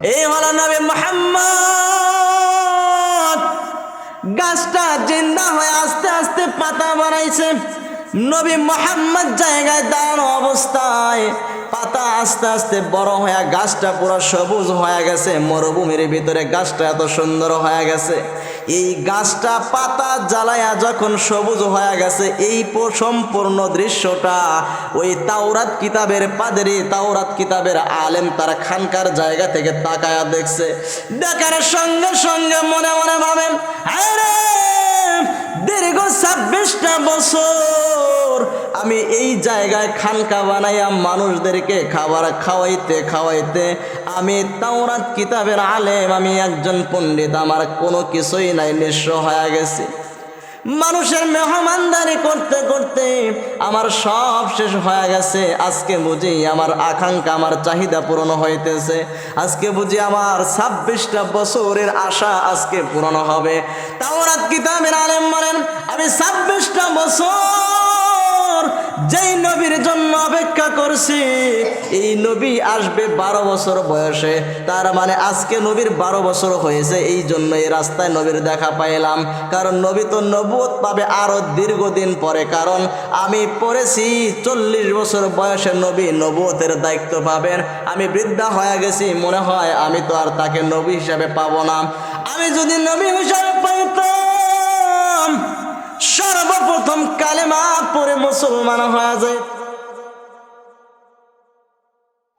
এই হলো নবী মোহাম্মদ, গাছটা জিন্দা হয়ে আস্তে আস্তে পাতা বানাইছে নবী মোহাম্মদ জায়গায় দাঁড়ানো অবস্থায় পাতা আস্তে আস্তে বড় হয়ে গাছটা পুরো সবুজ হয়ে গেছে, মরুভূমির ভিতরে গাছটা এত সুন্দর হয়ে গেছে। এই গাছটা পাতা জ্বালায়া যখন সবুজ হয়ে গেছে, এই সম্পূর্ণ দৃশ্যটা ওই তাওরাত কিতাবের পাদেরি, তাওরাত কিতাবের আলেম তার খানকার জায়গা থেকে তাকায়া দেখছে। দেখার সঙ্গে সঙ্গে মনে মনে ভাবেন দীর্ঘ ছাব্বিশটা বছর আমি এই জায়গায় খানকা বানাইয়া মানুষদেরকে খাবার খাওয়াইতে খাওয়াইতে আমি তাওরাত কিতাবের আলেম, আমি একজন পণ্ডিত, আমার কোনো কিছুই নাই, নিঃস্ব হয়ে গেছে। মানুষের মেহমানদারি করতে করতে আমার সব শেষ হয়ে গেছে। আজকে বুঝি আমার আকাঙ্ক্ষা, আমার চাহিদা পূরণ হইতেছে। আজকে বুঝি আমার ছাব্বিশটা বছরের আশা আজকে পূরণ হবে। তাও তাওরাত কিতাবের আলেম বলেন, আমি ছাব্বিশটা বছর যেই নবীর জন্য অপেক্ষা করছি, এই নবী আসবে বারো বছর বয়সে। তার মানে আজকে নবীর বারো বছর হয়েছে, এই জন্য এই রাস্তায় নবীর দেখা পাইলাম। কারণ নবী তো নবুত পাবে আরও দীর্ঘদিন পরে। কারণ আমি পড়েছি চল্লিশ বছর বয়সে নবী নবুতের দায়িত্ব পাবেন। আমি বৃদ্ধা হয়ে গেছি, মনে হয় আমি তো আর তাকে নবী হিসাবে পাবো না। আমি যদি নবী হিসাবে পাইতাম সর্বপ্রথম কালেমা পরে মুসলমান হয়ে যায়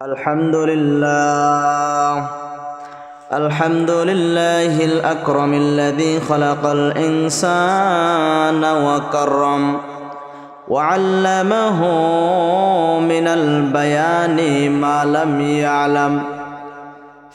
আলহামদুলিল্লাহ الحمد لله الأكرم الذي خلق الإنسان وكرم وعلمه من البيان ما لم يعلم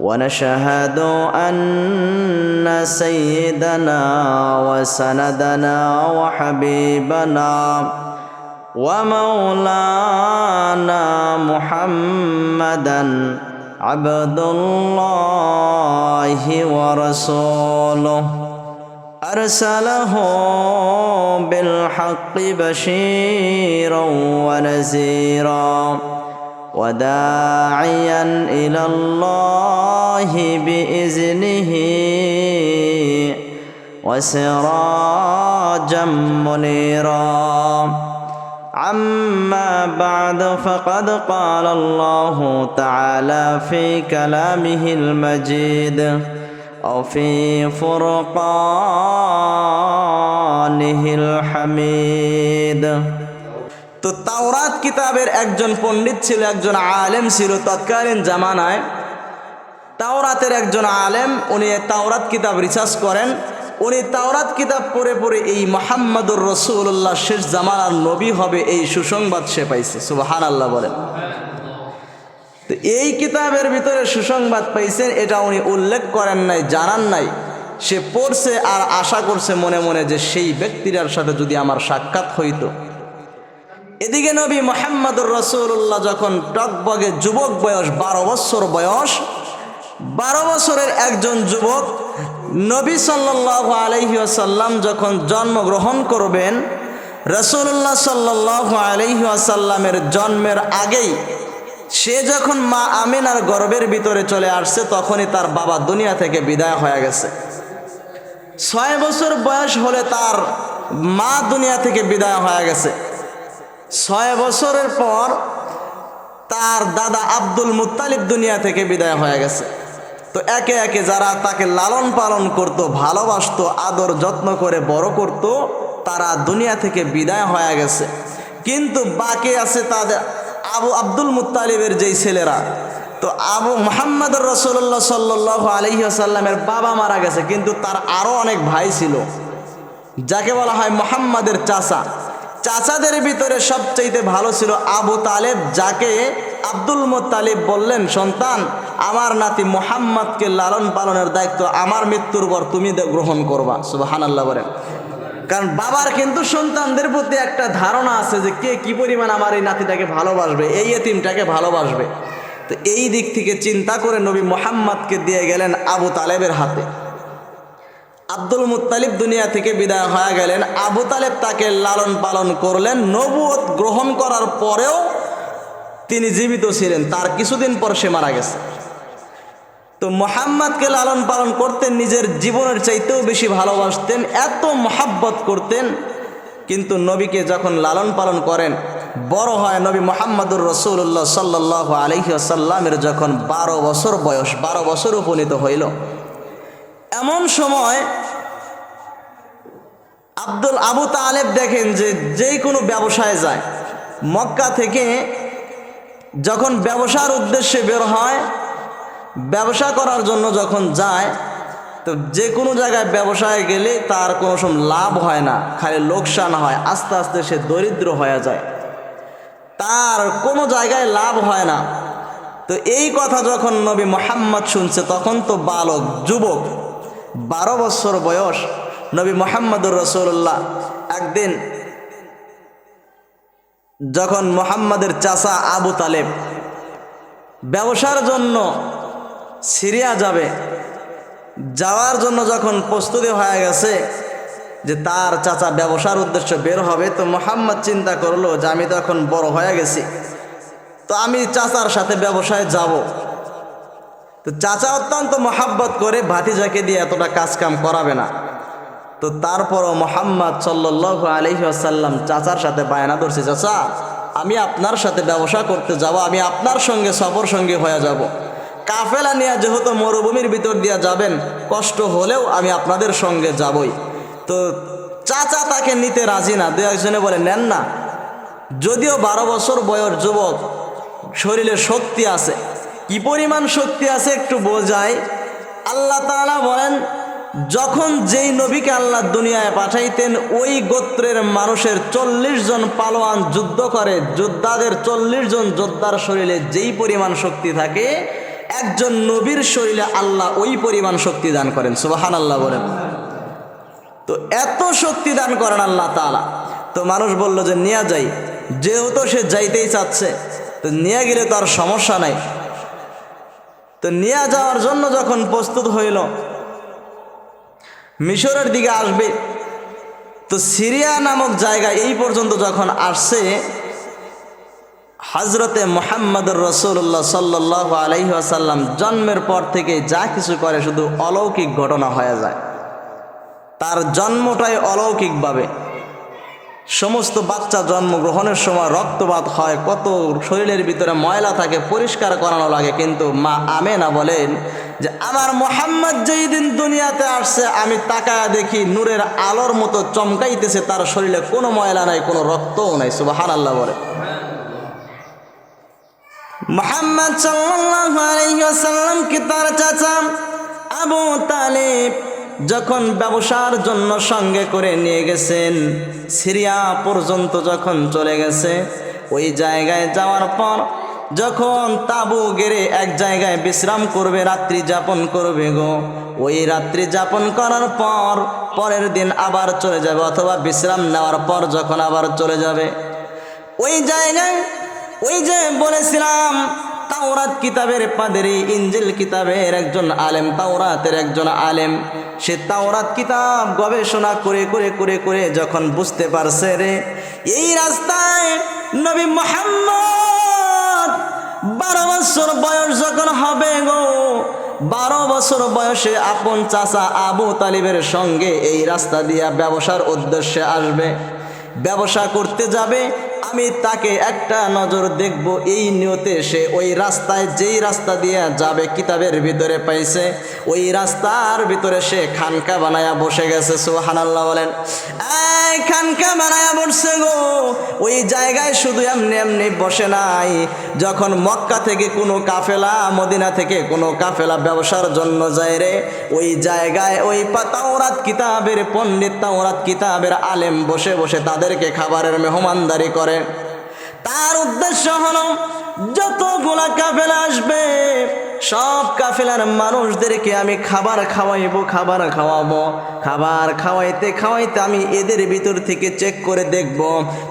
ونشهد أن سيدنا وسندنا وحبيبنا ومولانا محمدا عبد الله ورسوله. أرسله بالحق بشيرا ونذيرا. وداعيا إلى الله بإذنه وسراجا منيرا. عما بعد فقد قال الله تعالى في كلامه المجيد أو في فرقانه الحميد. তো তাওরাত কিতাবের একজন পণ্ডিত ছিল, একজন আলেম ছিল তৎকালীন জামানায়। তাওরাতের একজন আলেম, উনি তাওরাত কিতাব রিসার্চ করেন। উনি তাওরাত কিতাব পড়ে পড়ে এই মোহাম্মদুর রসুল্লাহ শেষ জামানার নবী হবে এই সুসংবাদ সে পাইছে সুবাহান আল্লাহ বলেন। তো এই কিতাবের ভিতরে সুসংবাদ পাইছেন, এটা উনি উল্লেখ করেন নাই, জানান নাই। সে পড়ছে আর আশা করছে মনে মনে যে সেই ব্যক্তিটার সাথে যদি আমার সাক্ষাৎ হইতো। এদিকে নবী মোহাম্মদুর রসুল্লাহ যখন টকবগে যুবক বয়স বারো বছর বয়স, বারো বছরের একজন যুবক নবী সাল্লাহ আলহি আসাল্লাম যখন জন্মগ্রহণ করবেন রসুল্লাহ সাল্লাহ আলহি আসাল্লামের জন্মের আগেই সে যখন মা আমিনার গর্বের ভিতরে চলে আসছে, তখনই তার বাবা দুনিয়া থেকে বিদায় হয়ে গেছে। ছয় বছর বয়স হলে তার মা দুনিয়া থেকে বিদায় হয়ে গেছে। ছয় বছরের পর তার দাদা আব্দুল মুত্তালিব দুনিয়া থেকে বিদায় হয়ে গেছে। তো একে একে যারা তাকে লালন পালন করত, ভালোবাসত, আদর যত্ন করে বড় করত, তারা দুনিয়া থেকে বিদায় হয়ে গেছে। কিন্তু বাকি আছে তাদের আবু আব্দুল মুতালিবের যেই ছেলেরা। তো আবু মোহাম্মদুর রসুল্লাহ সাল্লাহ আলহিহাসাল্লামের বাবা মারা গেছে, কিন্তু তার আরও অনেক ভাই ছিল, যাকে বলা হয় মোহাম্মদের চাচা। চাচাদের ভিতরে সবচাইতে ভালো ছিল আবু তালেব, যাকে আব্দুল মোত্তালিব বললেন, সন্তান, আমার নাতি মোহাম্মদকে লালন পালনের দায়িত্ব আমার মৃত্যুর পর তুমি গ্রহণ করবা। সুবাহান বলেন। কারণ বাবার কিন্তু সন্তানদের প্রতি একটা ধারণা আছে যে কে কি পরিমাণ আমার এই নাতিটাকে ভালোবাসবে, এই এতিমটাকে ভালোবাসবে। তো এই দিক থেকে চিন্তা করে নবী মোহাম্মদকে দিয়ে গেলেন আবু তালেবের হাতে। আব্দুল মুত্তালিব দুনিয়া থেকে বিদায় হয়ে গেলেন। আবু তালেব তাকে লালন পালন করলেন। নবুয়ত গ্রহণ করার পরেও তিনি জীবিত ছিলেন। তার কিছুদিন পর সে মারা গেছে। তো মোহাম্মদকে লালন পালন করতেন, নিজের জীবনের চাইতেও বেশি ভালোবাসতেন, এত মহাব্বত করতেন। কিন্তু নবীকে যখন লালন পালন করেন, বড় হয় নবী মোহাম্মদুর রসুল্লাহ সাল্লাহ আলহিসাল্লামের যখন বারো বছর বয়স, বারো বছর উপনীত হইল। এমন সময় আব্দুল আবু তালেব দেখেন যে যে কোনো ব্যবসায় যায়, মক্কা থেকে যখন ব্যবসার উদ্দেশ্যে বের হয়, ব্যবসা করার জন্য যখন যায়, তো যে কোনো জায়গায় ব্যবসায় গেলে তার কোনো সময় লাভ হয় না, খালি লোকসান হয়, আস্তে আস্তে সে দরিদ্র হয়ে যায়। তার কোনো জায়গায় লাভ হয় না। তো এই কথা যখন নবী মোহাম্মদ শুনছে, তখন তো বালক, যুবক, বারো বছর বয়স নবী মোহাম্মদুর রসুল্লাহ একদিন যখন মোহাম্মদের চাচা আবু তালেব ব্যবসার জন্য সিরিয়া যাবে, যাওয়ার জন্য যখন প্রস্তুতি হয়ে গেছে যে তার চাচা ব্যবসার উদ্দেশ্যে বের হবে, তো মোহাম্মদ চিন্তা করল যে আমি তো এখন বড় হয়ে গেছি, তো আমি চাচার সাথে ব্যবসায় যাব। তো চাচা অত্যন্ত মহাব্বত করে ভাতিজাকে দিয়ে এতটা কাজ কাম করাবে না। তো তারপরও মোহাম্মদ সাল্লাহ আলহি চাচার সাথে বায়না ধরছে, চাচা, আমি আপনার সাথে ব্যবসা করতে যাব, আমি আপনার সঙ্গে সফর সঙ্গে হয়ে যাব। কাফেলা নিয়ে যেহেতু মরুভূমির ভিতর দিয়ে যাবেন, কষ্ট হলেও আমি আপনাদের সঙ্গে যাবই। তো চাচা তাকে নিতে রাজি না দু একজনে বলে, নেন না। যদিও বারো বছর বয়স যুবক, শরীরে শক্তি আছে। কি পরিমাণ শক্তি আছে একটু বোঝায় আল্লাহ তাআলা বলেন যখন যেই নবীকে আল্লাহ দুনিয়ায় পাঠাইতেন, ওই গোত্রের মানুষের চল্লিশ জন পালোয়ান যুদ্ধ করে। যোদ্ধাদের চল্লিশ জন যোদ্ধার শরীরে যেই পরিমাণ শক্তি থাকে, একজন নবীর শরীরে আল্লাহ ওই পরিমাণ শক্তি দান করেন। সুবাহান আল্লাহ বলেন। তো এত শক্তি দান করেন আল্লাহ তাআলা। তো মানুষ বলল যে, নিয়ে যাই। যেহেতু সে যাইতেই চাচ্ছে, তো নিয়ে গেলে তো আর সমস্যা নাই। তো নিয়ে যাওয়ার জন্য যখন প্রস্তুত হইল মিশরের দিকে আসবে। তো সিরিয়া নামক জায়গা এই পর্যন্ত যখন আসছে হজরতে মোহাম্মদুর রসুল্লাহ সাল্লাহ আলহিহাসাল্লাম জন্মের পর থেকে যা কিছু করে শুধু অলৌকিক ঘটনা হয়ে যায়। তার জন্মটাই অলৌকিকভাবে। সমস্ত বাচ্চা জন্মগ্রহণের সময় রক্তপাত হয়, কত শরীরের ভিতরে ময়লা থাকে, পরিষ্কার করানো লাগে। কিন্তু মা আমেনা বলেন যে, আমার মোহাম্মদ যেই দিন দুনিয়াতে আসছে, আমি তাকায়া দেখি নূরের আলোর মতো চমকাইতেছে, তার শরীরে কোনো ময়লা নাই, কোনো রক্তও নাই। সুবাহান আল্লাহ বলে। মোহাম্মদ সাল্লাম কি তার চাচা? আবু তালেব। যখন ব্যবসার জন্য সঙ্গে করে নিয়ে গেছেন, সিরিয়া পর্যন্ত যখন চলে গেছে, ওই জায়গায় যাওয়ার পর যখন তাবু গেড়ে এক জায়গায় বিশ্রাম করবে, রাত্রি যাপন করবে গো, ওই রাত্রি যাপন করার পর পরের দিন আবার চলে যাবে অথবা বিশ্রাম নেওয়ার পর যখন আবার চলে যাবে। ওই জায়গায় ওই যে বলেছিলাম, তাওরাত কিতাবের পাদেরি ইঞ্জিল কিতাবের একজন আলেম, তাওরাতের একজন আলেম সে তাওরাত কিতাব গবেষণা করে করে করে করে যখন বুঝতে পারছে রে, এই রাস্তায় নবী মোহাম্মদ বারো বছর বয়স যখন হবে গো, বারো বছর বয়সে আপন চাচা আবু তালিবের সঙ্গে এই রাস্তা দিয়া ব্যবসার উদ্দেশ্যে আসবে। ব্যবসা করতে যাবে আমি তাকে একটা নজর দেখব। এই নিয়তে সে ওই রাস্তায় যেই রাস্তা দিয়ে যাবে কিতাবের ভিতরে পাইছে, ওই রাস্তার ভিতরে সে খানকা বানায়া বসে গেছে সুহানাল্লাহ বলেন। এই খানকা বানায়া বসছে গো। ওই জায়গায় শুধু এমনি এমনি বসে নাই। যখন মক্কা থেকে কোনো কাফেলা, মদিনা থেকে কোনো কাফেলা ব্যবসার জন্য যায় রে, ওই জায়গায় ওই তাওরাত কিতাবের পণ্ডিত, তাওরাত কিতাবের আলেম বসে বসে তাদেরকে খাবারের মেহমানদারি করে। তার উদ্দেশ্য হলো, যতগুলা কাফেলা আসবে, সব কাফেলার মানুষদেরকে আমি খাবার খাওয়াইবো, খাবার খাওয়াবো। খাবার খাওয়াইতে খাওয়াইতে আমি এদের ভিতর থেকে চেক করে দেখব।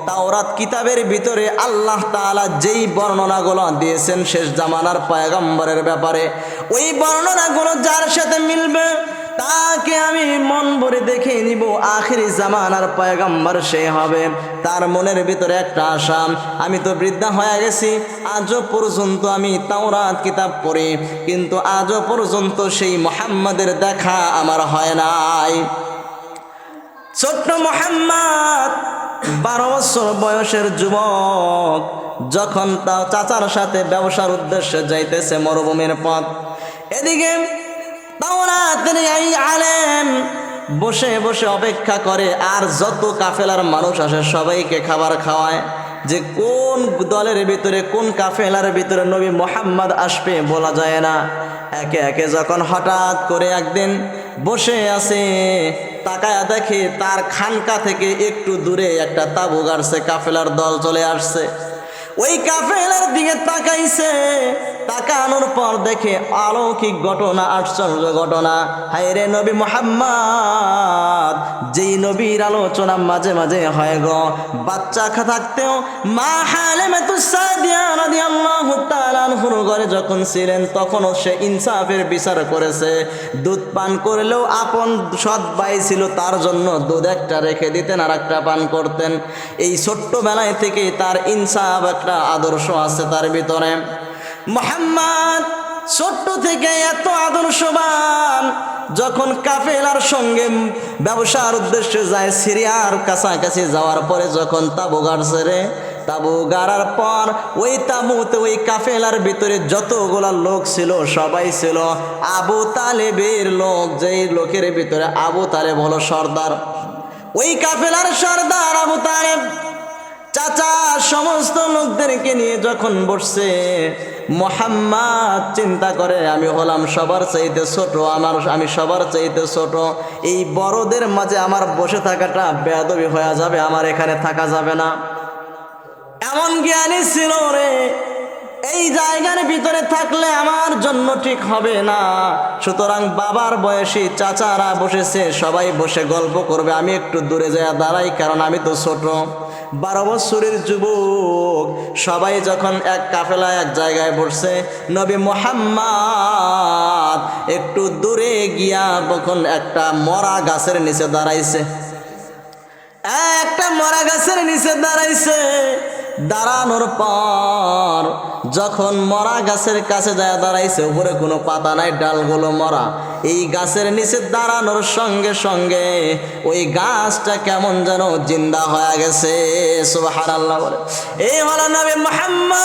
তাওরাত কিতাবের ভিতরে আল্লাহ তাআলা যেই বর্ণনাগুলো দিয়েছেন শেষ জামানার পায়গম্বরের ব্যাপারে, ওই বর্ণনাগুলো যার সাথে মিলবে? তাকে আমি মন ভরে দেখে নিব, আখিরি জামানার পয়গম্বর সে হবে। তার মনের ভিতরে একটা আশা, আমি তো বৃদ্ধা হয়ে গেছি, আজও পর্যন্ত আমি তাওরাত কিতাব পড়ি, কিন্তু আজও পর্যন্ত সেই মোহাম্মদের দেখা আমার হয় নাই। ছোট্ট মোহাম্মদ, বারো বছর বয়সের যুবক, যখন তা চাচার সাথে ব্যবসার উদ্দেশ্যে যাইতেছে মরুভূমির পথ, এদিকে বসে বসে অপেক্ষা করে, আর যত কাফেলার মানুষ আসে সবাইকে খাবার খাওয়ায় যে কোন দলের ভিতরে, কোন কাফেলার ভিতরে নবী মোহাম্মদ আসবে বলা যায় না। একে একে যখন হঠাৎ করে একদিন বসে আছে, তাকায়া দেখে তার খানকা থেকে একটু দূরে একটা তাবু গাড়ছে, কাফেলার দল চলে আসছে। ওই কাফেলার দিকে তাকাইছে তাকানোর পর দেখে অলৌকিক ঘটনা, আশ্চর্য ঘটনা। হায় রে নবী মোহাম্মদ, যেই নবীর আলোচনা মাঝে মাঝে হয় গো। বাচ্চা থাকতেও মা তু রাদিয়াল্লাহু তাআলা আনহুর ঘরে যখন ছিলেন, তখনও সে ইনসাফের বিচার করেছে। দুধ পান করলেও আপন সৎ ভাই ছিল, তার জন্য দুধ একটা রেখে দিতেন আর একটা পান করতেন। এই ছোট্টবেলায় থেকে তার ইনসাফ একটা আদর্শ আছে তার ভিতরে। মোহাম্মদ, ছোট্ট থেকে এত আদর্শবান, যখন কাফেলার সঙ্গে ব্যবসার উদ্দেশ্যে যায় সিরিয়ার কাছাকাছি যাওয়ার পরে যখন তাবু গাড়ছে রে তাবু গাড়ার পর ওই তাবুতে ওই কাফেলার ভিতরে যতগুলা লোক ছিল, সবাই ছিল আবু তালেবের লোক, যেই লোকের ভিতরে আবু তালেব হলো সর্দার। ওই কাফেলার সর্দার আবু তালেব চাচা সমস্ত লোকদেরকে নিয়ে যখন বসছে, মোহাম্মদ চিন্তা করে, আমি হলাম সবার চাইতে ছোট, আমার, আমি সবার চাইতে ছোট। এই বড়দের মাঝে আমার বসে থাকাটা বেয়াদবি হয়ে যাবে, আমার এখানে থাকা যাবে না। এমন জ্ঞানী ছিল রে। এই জায়গার ভিতরে থাকলে আমার জন্য ঠিক হবে না। সুতরাং বাবার বয়সী চাচারা বসেছে, সবাই বসে গল্প করবে। আমি একটু দূরে যায় দাঁড়াই, কারণ আমি তো ছোট। বারো বছরের যুবক, সবাই যখন এক কাফেলা এক জায়গায় বসছে, নবী মোহাম্মদ একটু দূরে গিয়া তখন একটা মরা গাছের নিচে দাঁড়াইছে। একটা মরা গাছের নিচে দাঁড়াইছে। দাঁড়ানোর পর যখন মরা গাছের কাছে যায় দাঁড়াইছে, উপরে কোনো পাতা নাই, ডালগুলো মরা। এই গাছের নিচে দাঁড়ানোর সঙ্গে সঙ্গে ওই গাছটা কেমন যেন জিন্দা হয়ে গেছে। বলে। এই হলো নবী মোহাম্মদ,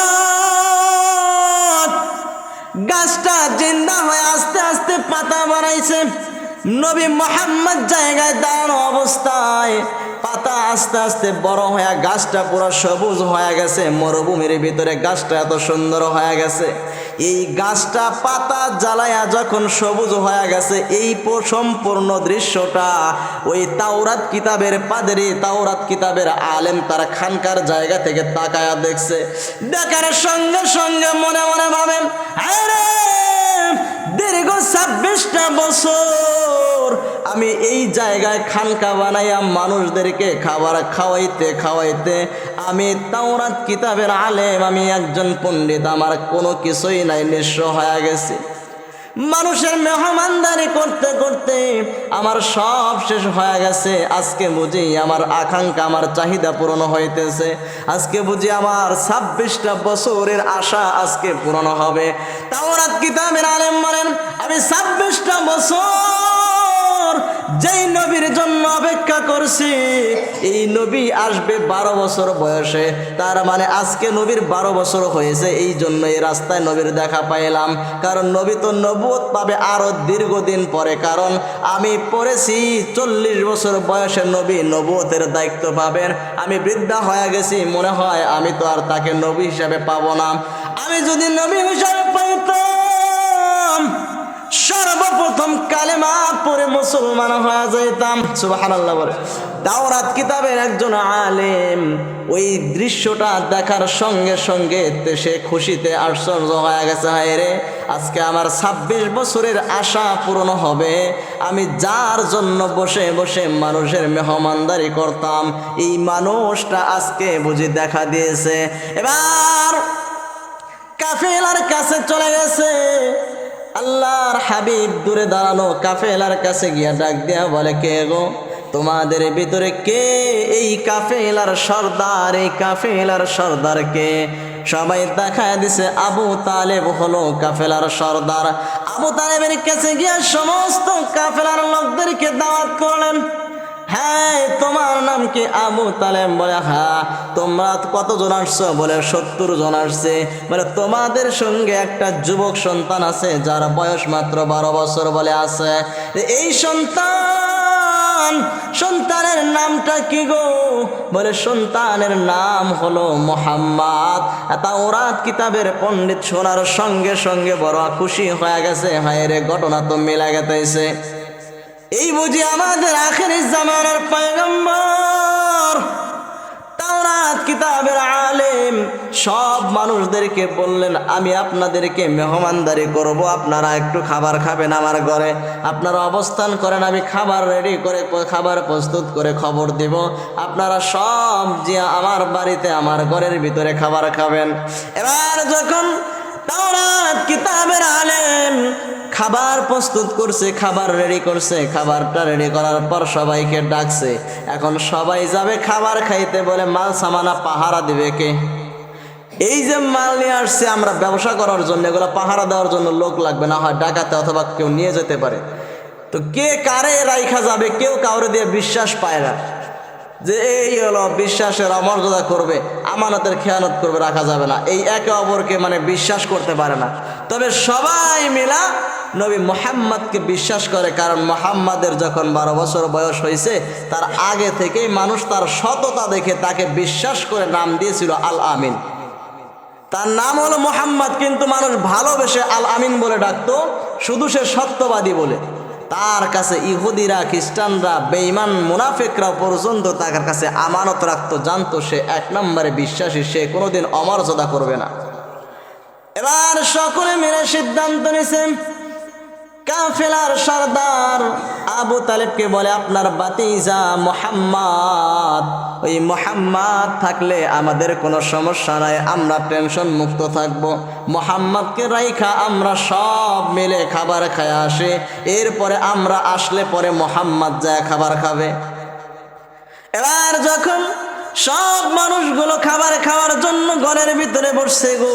গাছটা জিন্দা হয়ে আস্তে আস্তে পাতা বানাইছে নবী মোহাম্মদ জায়গায় দাঁড়ানো অবস্থায় পাতা আস্তে আস্তে বড় হয়ে গাছটা পুরো সবুজ হয়ে গেছে, মরুভূমির ভিতরে গাছটা এত সুন্দর হয়ে গেছে। এই গাছটা পাতা জ্বালায়া যখন সবুজ হয়ে গেছে, এই সম্পূর্ণ দৃশ্যটা ওই তাওরাত কিতাবের পাদেরি, তাওরাত কিতাবের আলেম তার খানকার জায়গা থেকে তাকায়া দেখছে। দেখার সঙ্গে সঙ্গে মনে মনে ভাবেন, আরে! দীর্ঘ ছাব্বিশটা বছর। আমি এই জায়গায় খানকা বানাইয়া মানুষদেরকে খাবার খাওয়াইতে খাওয়াইতে আমি তাওরাত কিতাবের আলেম, আমি একজন পণ্ডিত, আমার কোনো কিছুই নাই, নিঃস্ব হয়ে গেছে। মানুষের মেহমানদারি করতে করতে আমার সব শেষ হয়ে গেছে। আজকে বুঝি আমার আকাঙ্ক্ষা, আমার চাহিদা পূরণ হইতেছে। আজকে বুঝি আমার ছাব্বিশটা বছরের আশা আজকে পূরণ হবে। তাওরাত কিতাবের আলেম বলেন, আমি ছাব্বিশটা বছর যেই নবীর জন্য অপেক্ষা করছি, এই নবী আসবে বারো বছর বয়সে। তার মানে আজকে নবীর বারো বছর হয়েছে, এই জন্য এই রাস্তায় নবীর দেখা পাইলাম। কারণ নবী তো নবুয়ত পাবে আরও দীর্ঘদিন পরে। কারণ আমি পড়েছি চল্লিশ বছর বয়সে নবী নবুয়তের দায়িত্ব পাবেন। আমি বৃদ্ধা হয়ে গেছি, মনে হয় আমি তো আর তাকে নবী হিসাবে পাবো না। আমি যদি নবী হিসাবে পাইতাম পরে মুসলমান হয়ে যাইতাম, সুবহানাল্লাহ বলে। তাওরাত কিতাবের একজন আলেম ওই দৃশ্যটা দেখার সঙ্গে সঙ্গে সে খুশিতে আশ্চর্য হয়ে গেছে, হায় রে, আজকে আমার ছাব্বিশ বছরের আশা পূরণ হবে। আমি যার জন্য বসে বসে মানুষের মেহমানদারি করতাম, এই মানুষটা আজকে বুঝি দেখা দিয়েছে। এবার কাফেলার কাছে চলে গেছে। আল্লাহর হাবিব দূরে দাঁড়ানো কাফেলার কাছে গিয়া ডাক দেয়া বলে, কে গো? তোমাদের ভিতরে কে এই কাফেলার সর্দার? এই কাফেলার সর্দার কে? সবাই দেখায় দিছে, আবু তালেব হলো কাফেলার সর্দার। আবু তালেবের কাছে গিয়া সমস্ত কাফেলার লোকদেরকে দাওয়াত করলেন। হ্যাঁ তোমার নাম কি আবু তালেম বলে হ্যাঁ তোমরা কতজন আসছো? বলে সত্তর জন আসছে। বলে, তোমাদের সঙ্গে একটা যুবক সন্তান আছে, যার বয়স মাত্র বারো বছর বলে আছে। এই সন্তান, সন্তানের নামটা কি গো? বলে, সন্তানের নাম হলো মোহাম্মদ। তাওরাত কিতাবের পণ্ডিত শোনার সঙ্গে সঙ্গে বড় খুশি হয়ে গেছে। হায় রে, ঘটনা তো মিলা গেতেছে এই বুঝি আমাদের আখেরি জামানার পয়গম্বর। তাওরাত কিতাবের আলেম। সব মানুষদেরকে বললেন, আমি আপনাদেরকে মেহমানদারি করব। আপনারা একটু খাবার খাবেন আমার ঘরে। আপনারা অবস্থান করেন, আমি খাবার রেডি করে, খাবার প্রস্তুত করে খবর দিব। আপনারা সব যে আমার বাড়িতে, আমার ঘরের ভিতরে খাবার খাবেন। এবার যখন তাওরাত কিতাবের আলেম। খাবার প্রস্তুত করছে, খাবার রেডি করছে, খাবারটা রেডি করার পর সবাইকে ডাকছে। এখন সবাই যাবে খাবার খাইতে বলে মাল সামানা পাহারা দিবে কে? এই যে মাল নিয়ে আসছে, আমরা ব্যবসা করার জন্য, এগুলো পাহারা দেওয়ার জন্য লোক লাগবে, না হয় ডাকাতে অথবা কেউ নিয়ে যেতে পারে। তো কে কারে রাইখা যাবে, কেউ কাউরে দিয়ে বিশ্বাস পায় না। যে এই হলো বিশ্বাসের অমর্যাদা করবে, আমানতের খেয়ানত করবে, রাখা যাবে না। এই একে অপরকে মানে বিশ্বাস করতে পারে না। তবে সবাই মিলা নবী মোহাম্মদকে বিশ্বাস করে, কারণ মোহাম্মদের যখন বারো বছর বয়স হয়েছে, তার আগে থেকেই মানুষ তার সততা দেখে তাকে বিশ্বাস করে নাম দিয়েছিল আল আমিন। তার নাম হলো মোহাম্মদ, কিন্তু মানুষ ভালোবেসে আল আমিন বলে ডাকতো, শুধু সে সত্যবাদী বলে। তার কাছে ইহুদিরা, খ্রিস্টানরা, বেঈমান মুনাফেকরা পর্যন্ত তার কাছে আমানত রাখত, জানতো সে এক নম্বরে বিশ্বাসী, সে কোনোদিন অমর্যাদা করবে না। এবার সকলে মিলে সিদ্ধান্ত নিছে, কাফেলার সর্দার আবু তালেবকে বলে, আপনার বাতিজা মোহাম্মদ ওই মোহাম্মদ থাকলে আমাদের কোনো সমস্যা নাই, আমরা টেনশন মুক্ত থাকব। মোহাম্মদকে রাইখা আমরা সব মিলে খাবার খায় আসি, এরপরে আমরা আসলে পরে মোহাম্মদ যায় খাবার খাবে। এবার যখন সব মানুষগুলো খাবার খাওয়ার জন্য ঘরের ভিতরে বসছে গো,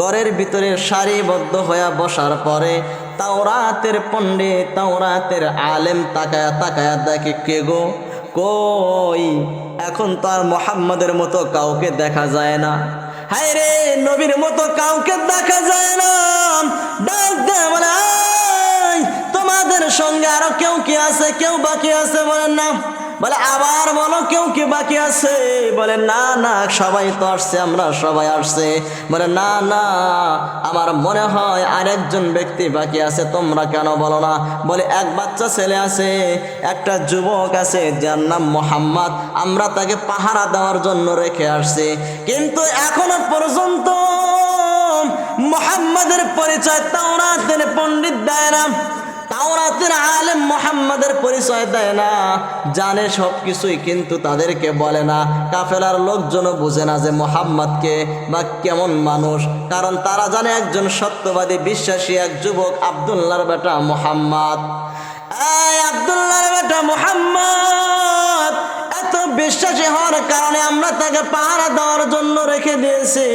ঘরের ভিতরে সারিবদ্ধ হয়ে বসার পরে তাওরাতের পণ্ডিত, তাওরাতের আলেম তাকায়া তাকায়া দেখে কে গো? কই? এখন তো আর মোহাম্মদের মতো কাউকে দেখা যায় না। হায় রে, নবীর মতো কাউকে দেখা যায় না। ডাক দে বলে তোমাদের সঙ্গে আরও কেউ কি আছে? কেউ বাকি আছে? বলেন না। বলে, আবার বলো কেউ কি বাকি আছে? বলে, না না, সবাই তো আসছে, আমরা সবাই আসছে। বলে, না না, আমার মনে হয় আরেকজন ব্যক্তি বাকি আছে, তোমরা কেন বলো না? বলে, এক বাচ্চা ছেলে আছে, একটা যুবক আছে, যার নাম মোহাম্মদ। আমরা তাকে পাহারা দেওয়ার জন্য রেখে আসছি। কিন্তু এখনও পর্যন্ত মোহাম্মদের পরিচয় তাওরাতের পণ্ডিত দেয় না। তাওরাতের আলেম মোহাম্মদের পরিচয় দেয় না, জানে সব কিছুই কিন্তু তাদেরকে বলে না। কাফেলার লোকজনও বুঝে না যে মোহাম্মদকে বা কেমন মানুষ, কারণ তারা জানে একজন সত্যবাদী, বিশ্বাসী এক যুবক আবদুল্লাহর বেটা মোহাম্মদ। এই আবদুল্লাহর বেটা মোহাম্মদ! বিশ্বাসী হওয়ার কারণে আমরা তাকে পাহারা দেওয়ার জন্য রেখে দিয়েছি।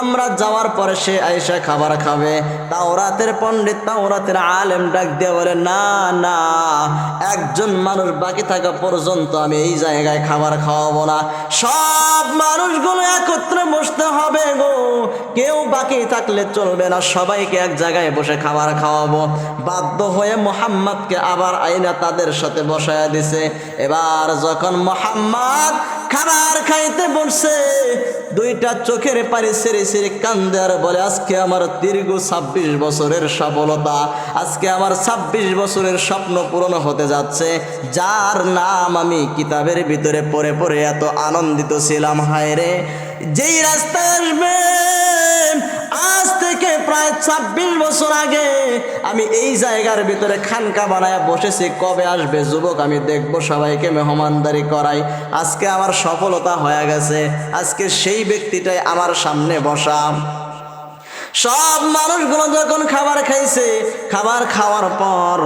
আমরা যাওয়ার পরে সে আইসা খাবার খাবে। তাওরাতের পণ্ডিত তাওরাতের আলেম ডাক দিয়ে বলে, না না। একজন মানুষ বাকি থাকা পর্যন্ত আমি এই জায়গায় খাবার খাওয়াবো না। সব মানুষগুলো একত্রে বসতে হবে গো। কেউ বাকি থাকলে চলবে না। সবাইকে এক জায়গায় বসে খাবার খাওয়াবো। বাধ্য হয়ে মোহাম্মদকে আবার আইনা তাদের সাথে বসায় দিছে। এবার যখন মোহাম্মদ খাবার খাইতে বসে। দুইটা চোখের পারে সেরে সেরে কান্দে আর বলে, আজকে আমার দীর্ঘ ছাব্বিশ বছরের সফলতা, আজকে আমার ছাব্বিশ বছরের স্বপ্ন পূরণ হতে যাচ্ছে। যার নাম আমি কিতাবের ভিতরে পড়ে পড়ে এত আনন্দিত ছিলাম, হায় রে। যেই রাস্তায় আসবেন আজ থেকে প্রায় ছাব্বিশ বছর আগে আমি এই জায়গার ভিতরে খানকা বানায় বসেছি। কবে আসবে যুবক, আমি দেখব সবাইকে মেহমানদারি করাই। আজকে আমার সফলতা হয়ে গেছে। আজকে সেই ব্যক্তিটাই আমার সামনে বসা। সব মানুষগুলো যখন খাবার খাইছে, খাবার খাওয়ার পর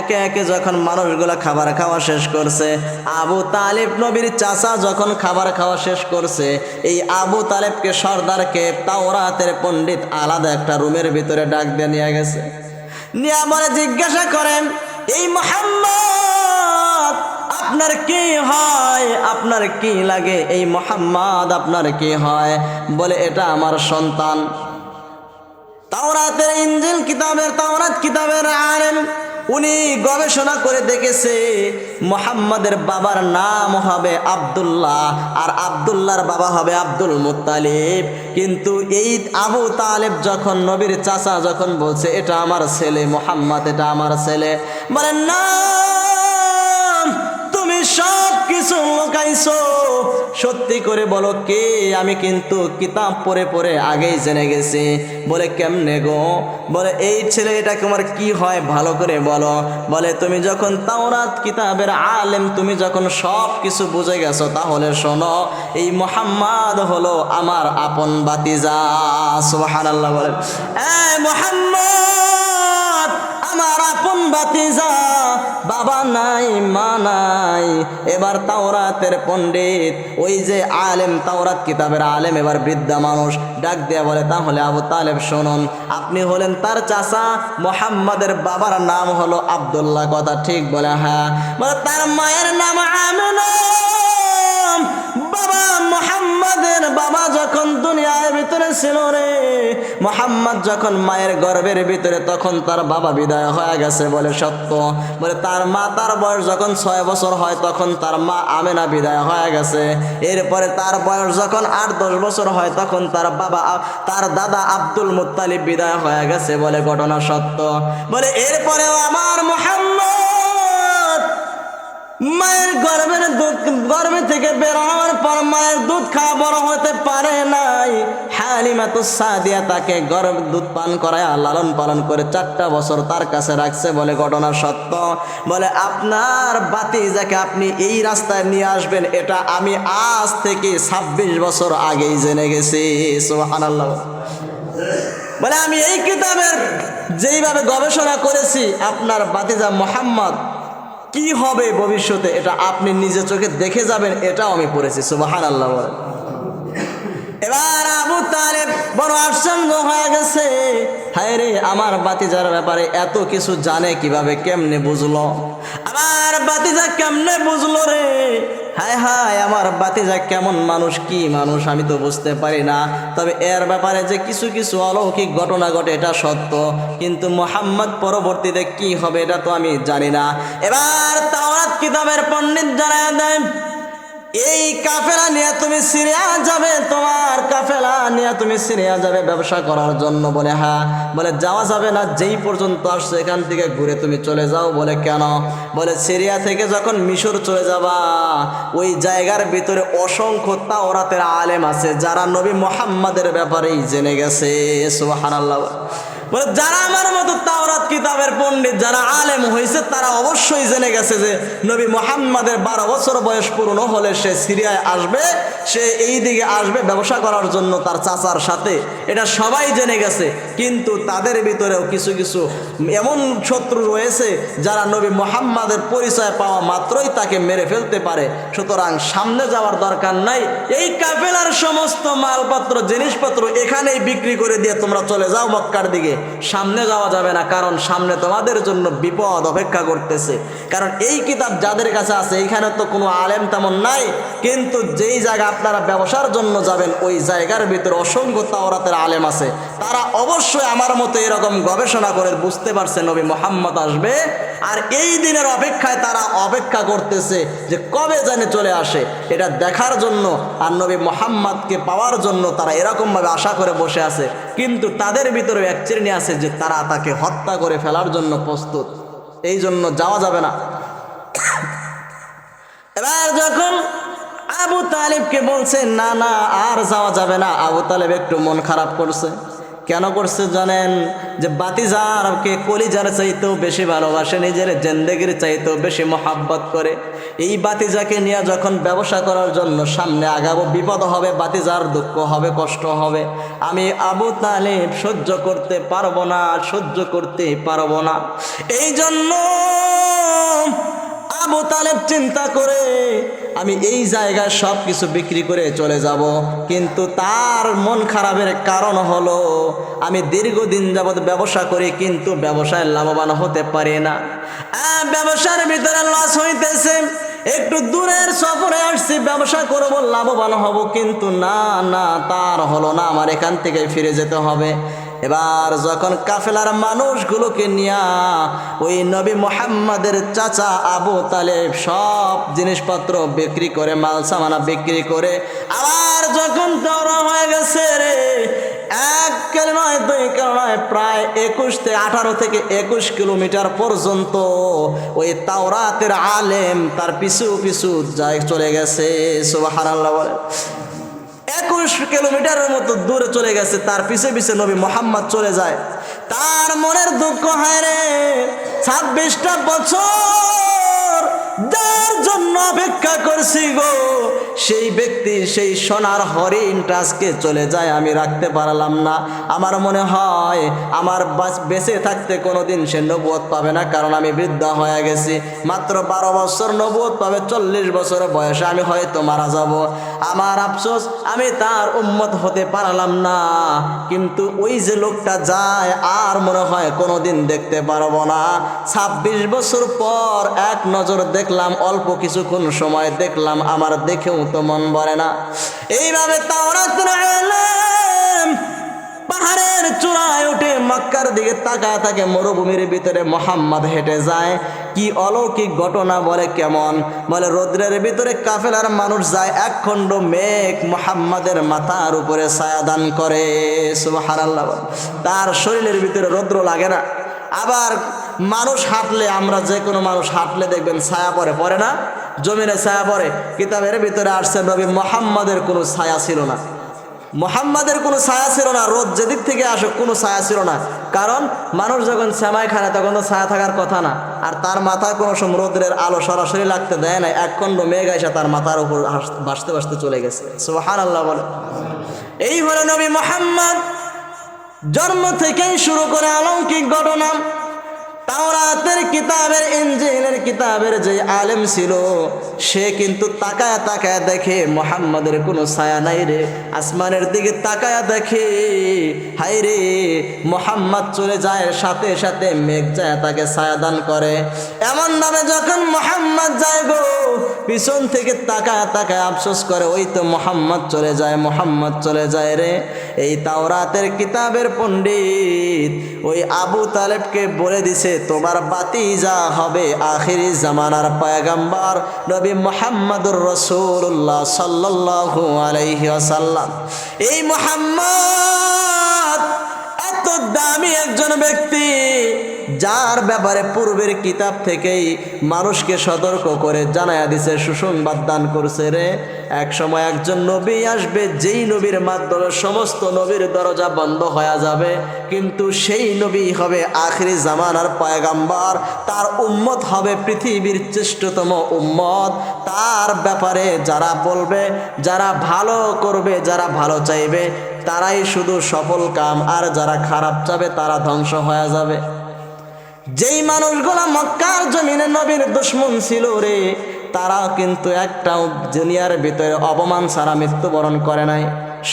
একে একে যখন মানুষগুলো খাবার খাওয়া শেষ করছে, আবু তালেব নবীর চাচা যখন খাবার খাওয়া শেষ করছে, এই আবু তালেবকে সর্দারকে তাওরাতের পণ্ডিত আলাদা একটা রুমের ভিতরে ডাক দিয়ে নিয়ে গেছে। নিয়ে আমার জিজ্ঞাসা করেন, এই মোহাম্মদ, আপনার কি হয়? আপনার কি লাগে? এই মোহাম্মদ, আপনার কি হয়? বলে, এটা আমার সন্তান। তাওরাতের ইঞ্জিল কিতাবের, তাওরাত কিতাবের আলেম উনি গবেষণা করে দেখেছে মোহাম্মদের বাবার নাম হবে আবদুল্লাহ আর আবদুল্লাহর বাবা হবে আব্দুল মুতালিব কিন্তু এই আবু তালেব যখন নবীর চাচা যখন বলছে, এটা আমার ছেলে মোহাম্মদ, এটা আমার ছেলে। বলেন না। তুমি সব কিছু লোকাইছো। সত্যি করে বলো কে? আমি কিন্তু কিতাব পড়ে পড়ে আগেই জেনে গেছি। বলে, কেমনে গো? বলে, এই ছেলে এটা তোমার কি হয় ভালো করে বলো। বলে, তুমি যখন তাওরাত কিতাবের আলেম, তুমি যখন সব কিছু বুঝে গেছো, তাহলে শোনো, এই মোহাম্মদ হলো আমার আপন বাতিজা সুবহানাল্লাহ বলেন এই মোহাম্মদ, আমার আপন বাতিজা বাবা নাই, মা নাই। এবার তাওরাতের পণ্ডিত, ওই যে আলেম তাওরাত কিতাবের আলেম, এবার বৃদ্ধা মানুষ ডাক দেয়া বলে, তাহলে আবু তালেব শুনুন, আপনি হলেন তার চাচা, মোহাম্মদের বাবার নাম হলো আবদুল্লাহ। কথা ঠিক বলে হ্যাঁ। তার মায়ের নাম আমেনা। বাবা যখন দুনিয়ার ভিতরে ছিল রে, মোহাম্মদ যখন মায়ের গর্ভের ভিতরে, তখন তার বাবা বিদায় হয়ে গেছে বলে সত্য। বলে তার মা তার বয়স যখন ছয় বছর হয়, তখন তার মা আমেনা বিদায় হয়ে গেছে। এরপরে তার বয়স যখন আট দশ বছর হয়, তখন তার বাবা তার দাদা আব্দুল মুত্তালিব বিদায় হয়ে গেছে বলে ঘটনা সত্য। বলে এরপরেও আমার মোহাম্মদ মায়ের গর্ভের দুধ, গর্ভে থেকে বের হওয়ার পর মায়ের দুধ খাওয়া বড় হতে পারে নাই। হালিমা তো সাদিয়া তাকে গর্ভ দুধ পান করায় লালন পালন করে চারটা বছর তার কাছে রাখছে বলে ঘটনা সত্য। বলে, আপনার বাতি যাকে আপনি এই রাস্তায় নিয়ে আসবেন, এটা আমি আজ থেকে ছাব্বিশ বছর আগেই জেনে গেছি। বলে, আমি এই কিতাবের যেইভাবে গবেষণা করেছি, আপনার বাতিজা মোহাম্মদ কি হবে ভবিষ্যতে? এটা আপনি নিজে চোখে দেখে যাবেন এটাও আমি পড়েছি সুবাহান আল্লাহ এবার আবু তালেব বড় আশ্চর্য হয়ে গেছে। হায় রে আমার বাতিজার ব্যাপারে এত কিছু জানে কীভাবে কেমনে বুঝলো? আমার বাতিজা কেমনে বুঝলো রে? হায় হায়, আমার বাতিজা কেমন মানুষ, কি মানুষ আমি তো বুঝতে পারি না। তবে এর ব্যাপারে যে কিছু কিছু অলৌকিক ঘটনা ঘটে, এটা সত্য। কিন্তু মোহাম্মদ পরবর্তীতে কি হবে, এটা তো আমি জানি না। এবার তাওরাত কিতাবের পণ্ডিত জানায় দেয় এই কাফেলা নিয়ে তুমি সিরিয়া যাবে, তোমার কাফেলা নিয়ে তুমি সিরিয়া যাবে ব্যবসা করার জন্য বলে হ্যাঁ। বলে, যাওয়া যাবে না, যেই পর্যন্ত আসছো এখান থেকে ঘুরে তুমি চলে যাও বলে, কেন? বলে, সিরিয়া থেকে যখন মিশর চলে যাবা, ওই জায়গার ভিতরে অসংখ্য তা তাওরাতের আলেম আছে, যারা নবী মোহাম্মদের ব্যাপারেই জেনে গেছে, সুবহানাল্লাহ। যারা আমার মতো তাওরাত কিতাবের পণ্ডিত, যারা আলেম হয়েছে, তারা অবশ্যই জেনে গেছে যে নবী মোহাম্মদের বারো বছর বয়স পূর্ণ হলে সে সিরিয়ায় আসবে, সে এই দিকে আসবে ব্যবসা করার জন্য তার চাচার সাথে। এটা সবাই জেনে গেছে, কিন্তু তাদের ভিতরেও কিছু কিছু এমন শত্রু রয়েছে যারা নবী মোহাম্মদের পরিচয় পাওয়া মাত্রই তাকে মেরে ফেলতে পারে। সুতরাং সামনে যাওয়ার দরকার নাই। এই কাফেলার সমস্ত মালপত্র, জিনিসপত্র এখানেই বিক্রি করে দিয়ে তোমরা চলে যাও মক্কার দিকে। সামনে যাওয়া যাবে না, কারণ সামনে তোমাদের জন্য বিপদ অপেক্ষা করতেছে। কারণ এই কিতাব যাদের কাছে আছে এইখানে তো কোনো আলেম তেমন নাই, কিন্তু যেই জায়গা আপনারা ব্যবসার জন্য যাবেন, ওই জায়গার ভিতরে অসংখ্য তাওরাতের আলেম আছে। তারা অবশ্যই আমার মতো এরকম গবেষণা করে বুঝতে পারছে নবী মোহাম্মদ আসবে, আর এই দিনের অপেক্ষায় তারা অপেক্ষা করতেছে যে কবে জানে চলে আসে। এটা দেখার জন্য আর নবী মোহাম্মদকে পাওয়ার জন্য তারা এরকমভাবে আশা করে বসে আছে। কিন্তু তাদের ভিতরে এক শ্রেণি আছে যে তারা তাকে হত্যা করে ফেলার জন্য প্রস্তুত। এই জন্য যাওয়া যাবে না। এবার যখন আবু তালিবকে বলছে, না না, আর যাওয়া যাবে না। আবু তালেব একটু মন খারাপ করছে। কেন করছে জানেন? যে বাতিজারকে কলিজার চাইতেও বেশি ভালোবাসে, নিজের জেন্দেগির চাইতেও বেশি মহাব্বত করে। এই বাতিজাকে নিয়ে যখন ব্যবসা করার জন্য সামনে আগাবো, বিপদ হবে, বাতিজার দুঃখ হবে, কষ্ট হবে। আমি আবু তালেব সহ্য করতে পারব না সহ্য করতে পারব না। এই জন্য আবু তালেব চিন্তা করে, আমি এই জায়গায় সব কিছু বিক্রি করে চলে যাব। কিন্তু তার মন খারাপের কারণ হলো, আমি দীর্ঘদিন যাবৎ ব্যবসা করি, কিন্তু ব্যবসায় লাভবান হতে পারি না। ব্যবসার ভিতরে লস হইতেছে। একটু দূরের সফরে আসছি, ব্যবসা করব, লাভবান হব, কিন্তু না না, তার হলো না, আমার এখান থেকে ফিরে যেতে হবে। এবার যখন কাফেলার মানুষগুলোকে নিয়া ওই নবী মোহাম্মদের চাচা আবু তালেব সব জিনিসপত্র বিক্রি করে, মাল সামানা বিক্রি করে, আবার যখন দৌড়া হয়ে গেছে রে, এক কেল নয় দুই কেল নয় প্রায় একুশ থেকে আঠারো থেকে একুশ কিলোমিটার পর্যন্ত ওই তাওরাতের আলেম তার পিছু পিছু যায়, চলে গেছে। সুবাহ বলে। একুশ কিলোমিটারের মতো দূরে চলে গেছে, তার পিছে পিছে নবী মোহাম্মদ চলে যায়। তার মনের দুঃখ হায় রে, ছাব্বিশটা বছর যার জন্য অপেক্ষা করছি গো, সেই ব্যক্তি, সেই সোনার হরিণটা আজকে চলে যায়, আমি রাখতে পারলাম না। আমার মনে হয় আমার বেঁচে থাকতে কোনোদিন সে নবুয়ত পাবে না, কারণ আমি বৃদ্ধা হয়ে গেছি। মাত্র বারো বছর নবুয়ত পাবে, চল্লিশ বছর বয়সে আমি হয়তো মারা যাব। আমার আফসোস, আমি তার উম্মত হতে পারলাম না। কিন্তু ওই যে লোকটা যায়, আর মনে হয় কোনোদিন দেখতে পারব না। ছাব্বিশ বছর পর এক নজর দেখলাম অল্প কিছুক্ষণ সময় দেখলাম, আমার দেখেও তো মন ভরে না। এইভাবে পাহাড়ের চূড়ায় উঠে মক্কার দিকে তাকায় থাকে, মরুভূমির ভিতরে মোহাম্মদ হেঁটে যায়। কি অলৌকিক ঘটনা বলে কেমন? বলে, রৌদ্রের ভিতরে কাফেলার মানুষ যায় এক খণ্ড মেঘ মোহাম্মদের মাথার উপরে ছায়া দান করে। বলে। তার শরীরের ভিতরে রৌদ্র লাগে না। আবার মানুষ হাঁটলে, আমরা যে কোনো মানুষ হাঁটলে দেখবেন ছায়া পরে পরে না? জমিনে ছায়া পরে কিতাবের ভিতরে আসছে নবী মোহাম্মদের কোনো ছায়া ছিল না। মোহাম্মদের কোনো ছায়া ছিল না, রোদ যেদিক থেকে আসুক কোনো ছায়া ছিল না। কারণ মানুষ যখন শ্যামাই খায় তখন তো ছায়া থাকার কথা না। আর তার মাথায় কোনো সময় রোদ্রের আলো সরাসরি লাগতে দেয় না, এক খণ্ড মেঘ এসে তার মাথার উপর ভাসতে ভাসতে চলে গেছে। সোহান আল্লাহ বলে। এই হলো নবী মোহাম্মদ, জন্ম থেকেই শুরু করে অলৌকিক ঘটনা। তাওরাতের কিতাবের ইঞ্জিনের কিতাবের যে আলেম ছিল, সে কিন্তু তাকায় তাকায় দেখে, মোহাম্মদের কোনো ছায়া নাই রে, আসমানের দিকে তাকায় দেখে হাই রে, মোহাম্মদ চলে যায়, সাথে সাথে মেঘ যায় তাকে ছায়া দান করে। এমন নামে যখন মোহাম্মদ যায় গো, পিছন থেকে তাকায় তাকায় আফসোস করে, ওই তো মোহাম্মদ চলে যায়, মোহাম্মদ চলে যায় রে। এই তাওরাতের কিতাবের পণ্ডিত ওই আবু তালেবকে বলে দিছে তোমার বাতি যা হবে আখিরি জামানার পয়গাম্বার নবী মোহাম্মদুর রসুল্লাহ সাল্লাহ আলাইহি এই মোহাম্মদ এত দামি একজন ব্যক্তি যার ব্যাপারে পূর্বের কিতাব থেকেই মানুষকে সতর্ক করে জানায়া দিছে, সুসংবাদ দান করছে রে। এক সময় একজন নবী আসবে, যেই নবীর মাধ্যমে সমস্ত নবীর দরজা বন্ধ হয়ে যাবে, কিন্তু সেই নবী হবে আখরি জামানার পয়গাম্বার, তার উম্মত হবে পৃথিবীর শ্রেষ্ঠতম উম্মত। তার ব্যাপারে যারা বলবে, যারা ভালো করবে, যারা ভালো চাইবে, তারাই শুধু সফল কাম, আর যারা খারাপ চাবে, তারা ধ্বংস হয়ে যাবে। যেই মানুষগুলা মক্কার জমিনে নবীর দুশ্মন ছিল রে তারাও কিন্তু একটাও দুনিয়ার ভিতরে অপমান ছাড়া মৃত্যুবরণ করে নাই।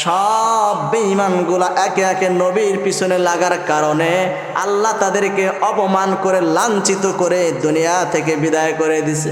সব বেঈমানগুলা একে একে নবীর পিছনে লাগার কারণে আল্লাহ তাদেরকে অপমান করে লাঞ্ছিত করে দুনিয়া থেকে বিদায় করে দিছে।